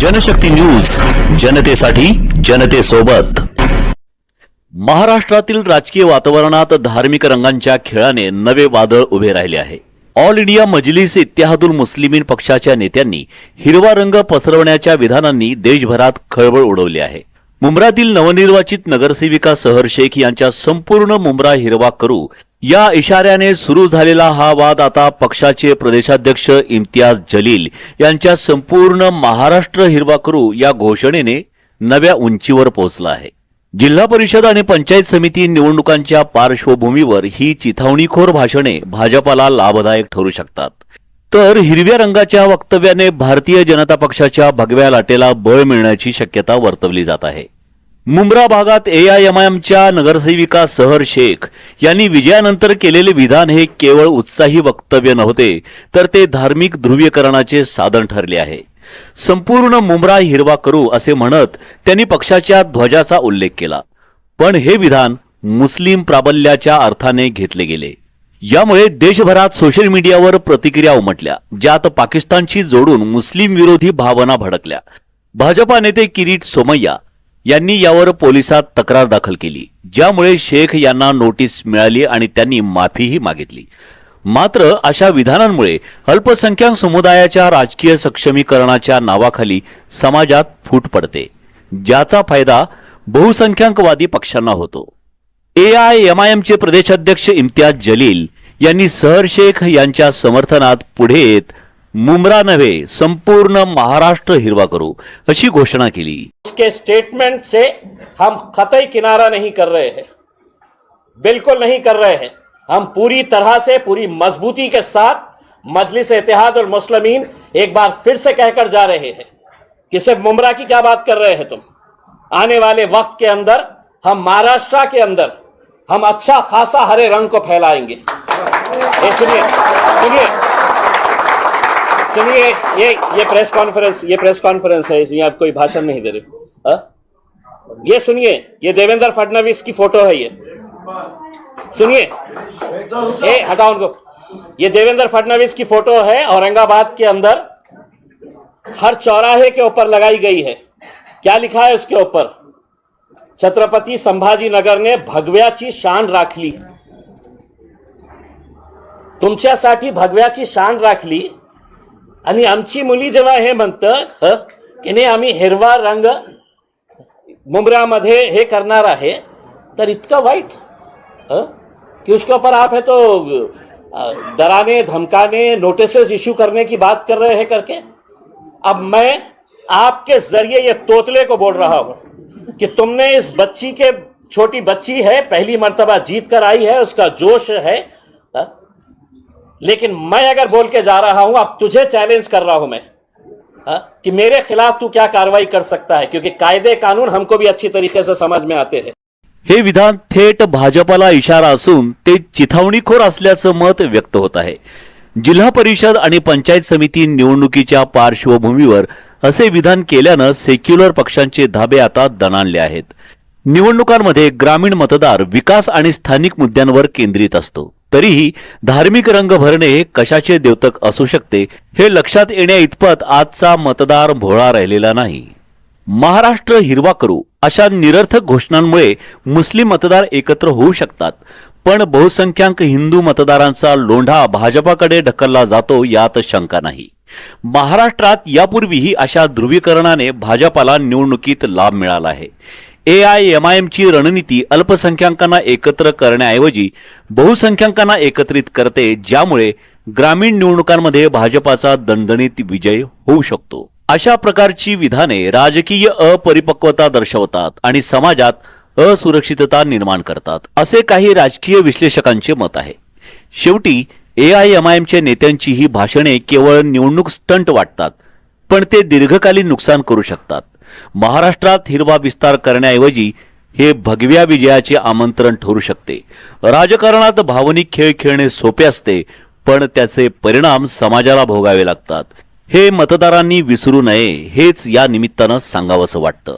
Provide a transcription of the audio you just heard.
Janshakti news जनतेसाठी जनतेसोबत. महाराष्ट्रातील राजकीय वातावरणात धार्मिक रंगांच्या खेळाने नवे वादळ उभे राहिले आहे. ऑल इंडिया मजलिस इत्तेहादुल मुस्लिमीन पक्षाच्या नेत्यांनी हिरवा रंग पसरवण्याच्या विधानांनी देशभरात खळबळ उडवली आहे. मुंब्रातील नवनिर्वाचित नगरसेविका सहर शेख यांच्या संपूर्ण मुंब्रा हिरवा करू या इशाऱ्याने सुरू झालेला हा वाद आता पक्षाचे प्रदेशाध्यक्ष इम्तियाज जलील यांच्या संपूर्ण महाराष्ट्र हिरवा करू या घोषणेने नव्या उंचीवर पोहोचला आहे. जिल्हा परिषद आणि पंचायत समिती निवडणुकांच्या पार्श्वभूमीवर ही चिथावणीखोर भाषणे भाजपाला लाभदायक ठरू शकतात. तर हिरव्या रंगाच्या वक्तव्याने भारतीय जनता पक्षाच्या भगव्या लाटेला बळ मिळण्याची शक्यता वर्तवली जात आहे. मुंब्रा भागात एआयएमआयएमच्या नगरसेविका सहर शेख यांनी विजयानंतर केलेले विधान हे केवळ उत्साही वक्तव्य नव्हते तर ते धार्मिक ध्रुवीकरणाचे साधन ठरले आहे. संपूर्ण मुंब्रा हिरवा करू असे म्हणत त्यांनी पक्षाच्या ध्वजाचा उल्लेख केला. पण हे विधान मुस्लिम प्राबल्याच्या अर्थाने घेतले गेले. यामुळे देशभरात सोशल मीडियावर प्रतिक्रिया उमटल्या ज्यात पाकिस्तानशी जोडून मुस्लिम विरोधी भावना भडकल्या. भाजपा नेते किरीट सोमय्या यांनी यावर पोलिसात तक्रार दाखल केली ज्यामुळे शेख यांना नोटीस मिळाली आणि त्यांनी माफीही मागितली. मात्र अशा विधानांमुळे अल्पसंख्याक समुदायाच्या राजकीय सक्षमीकरणाच्या नावाखाली समाजात फूट पडते ज्याचा फायदा बहुसंख्याकवादी पक्षांना होतो. ए आय एम आय एमचे प्रदेशाध्यक्ष इम्तियाज जलील यांनी सहर शेख यांच्या समर्थनात पुढे येत मुंब्रा नव्हे, संपूर्ण महाराष्ट्र हिरवा करो, अशी घोषणा केली. उसके स्टेटमेंट से हम कतई किनारा नहीं कर रहे हैं। बिल्कुल नहीं कर रहे हैं। हम पूरी तरह से, पूरी मजबूती के साथ मजलिस इतिहाद और मुस्लिमीन एक बार फिर से कहकर जा रहे हैं कि सिर्फ़ मुमरा की क्या बात कर रहे हैं तुम? आने वाले वक्त के अंदर, हम महाराष्ट्र के अंदर, हम अच्छा खासा हरे रंग को फैलाएँगे। सुनिए सुनिए। सुनिए, ये ये प्रेस कॉन्फ्रेंस ये प्रेस कॉन्फ्रेंस है इसमें आप कोई भाषण नहीं दे रहे। हाँ? ये सुनिए, ये देवेंद्र फडणवीस की फ़ोटो है ये। सुनिए। ए, हटाओ उनको। ये देवेंद्र फडणवीस की फ़ोटो है, औरंगाबाद के अंदर। हर चौराहे के ऊपर लगाई गई है। क्या लिखा है उसके ऊपर? छत्रपति संभाजी नगर ने भगव्याची शान राखली तुमच्यासाठी भगव्याची शान राखली आणि आमची मुली जेव्हा हे म्हणतं की नाही, आम्ही हिरवा रंग मुंब्रामध्ये हे करणार आहे, तर इतकं वाईट? कि उसके ऊपर आप है तो डराने, धमकाने नोटिसेस इशू करने की बात कर रहे हैं करके अब मैं आपके ज़रिए ये तोतले को बोल रहा हूँ कि तुमने इस बच्ची के, छोटी बच्ची है, पहली मर्तबा जीत कर आई है, उसका जोश ह? लेकिन मैं अगर बोल के जा रहा हूं अब तुझे चैलेंज कर रहा हूं मैं। हा? कि मेरे खिलाफ तू क्या कार्रवाई कर सकता है? क्योंकि कायदे कानून हमको भी अच्छी तरीके से समझ में आते हैं। हे विधान थेट भाजपाला इशारा असून ते चिथावणीखोर असल्याचं मत व्यक्त होत आहे. जिल्हा परिषद आणि पंचायत समिती निवडणुकीच्या पार्श्वभूमीवर असे विधान केल्यानं सेक्युलर पक्षांचे धाबे आता दणाणले आहेत. निवडणुकांमध्ये ग्रामीण मतदार विकास आणि स्थानिक मुद्द्यांवर केंद्रित असतो. तरीही धार्मिक रंग भरणे हे कशाचे द्योतक असू शकते हे लक्षात येण्या इतपत आजचा मतदार भोळा राहिलेला नाही. महाराष्ट्र हिरवा करू अशा निरर्थक घोषणांमुळे मुस्लिम मतदार एकत्र होऊ शकतात पण बहुसंख्याक हिंदू मतदारांचा लोंढा भाजपाकडे ढकलला जातो यात शंका नाही. महाराष्ट्रात यापूर्वीही अशा ध्रुवीकरणाने भाजपाला निवडणुकीत लाभ मिळाला आहे. ए आय एम आय एमची रणनीती अल्पसंख्याकांना एकत्र करण्याऐवजी बहुसंख्याकांना एकत्रित करते ज्यामुळे ग्रामीण निवडणुकांमध्ये भाजपाचा दणदणीत विजय होऊ शकतो. अशा प्रकारची विधाने राजकीय अपरिपक्वता दर्शवतात आणि समाजात असुरक्षितता निर्माण करतात. असे काही राजकीय विश्लेषकांचे मत आहे. शेवटी ए आय एम आय नेत्यांची ही भाषणे केवळ निवडणूक स्टंट वाटतात पण ते दीर्घकालीन नुकसान करू शकतात. महाराष्ट्रात हिरवा विस्तार करण्याऐवजी हे भगव्या विजयाचे आमंत्रण ठरू शकते. राजकारणात भावनिक खेळ खेळणे सोपे असते पण त्याचे परिणाम समाजाला भोगावे लागतात. हे मतदारांनी विसरू नये हेच या निमित्तानं सांगावंसं वाटतं.